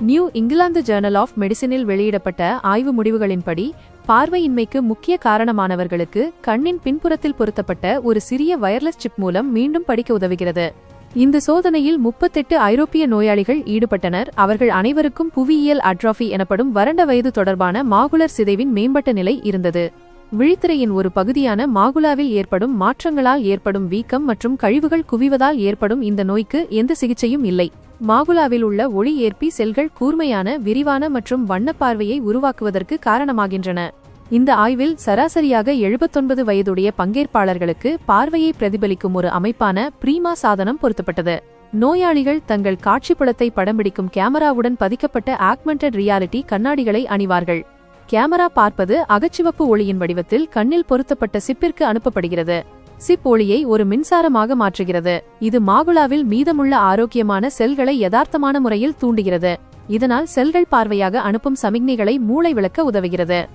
New England Journal of மெடிசினில் வெளியிடப்பட்ட ஆய்வு முடிவுகளின்படி பார்வையின்மைக்கு முக்கிய காரணமானவர்களுக்கு கண்ணின் பின்புறத்தில் பொருத்தப்பட்ட ஒரு சிறிய வயர்லெஸ் சிப் மூலம் மீண்டும் படிக்க உதவுகிறது. இந்த சோதனையில் முப்பத்தெட்டு ஐரோப்பிய நோயாளிகள் ஈடுபட்டனர். அவர்கள் அனைவருக்கும் புவியியல் அட்ராஃபி எனப்படும் வறண்ட வயது தொடர்பான மாகுலர் சிதைவின் மேம்பட்ட நிலை இருந்தது. விழித்திரையின் ஒரு பகுதியான மாகுலாவில் ஏற்படும் மாற்றங்களால் ஏற்படும் வீக்கம் மற்றும் கழிவுகள் குவிவதால் ஏற்படும் இந்த நோய்க்கு எந்த சிகிச்சையும் இல்லை. மாகுலாவில் உள்ள ஒளி ஏற்பி செல்கள் கூர்மையான விரிவான மற்றும் வண்ணப் பார்வையை உருவாக்குவதற்கு காரணமாகின்றன. இந்த ஆய்வில் சராசரியாக எழுபத்தொன்பது வயதுடைய பங்கேற்பாளர்களுக்கு பார்வையை பிரதிபலிக்கும் ஒரு அமைப்பான பிரீமா சாதனம் பொருத்தப்பட்டது. நோயாளிகள் தங்கள் காட்சிப்புலத்தை படம்பிடிக்கும் கேமராவுடன் பதிக்கப்பட்ட ஆக்மெண்டட் ரியாலிட்டி கண்ணாடிகளை அணிவார்கள். கேமரா பார்ப்பது அகச்சிவப்பு ஒளியின் வடிவத்தில் கண்ணில் பொருத்தப்பட்ட சிப்பிற்கு அனுப்பப்படுகிறது. சிப்போலியை ஒரு மின்சாரமாக மாற்றுகிறது. இது மாகுலாவில் மீதமுள்ள ஆரோக்கியமான செல்களை யதார்த்தமான முறையில் தூண்டுகிறது. இதனால் செல்கள் பார்வையாக அனுப்பும் சமிக்ஞைகளை மூளை விளக்க உதவுகிறது.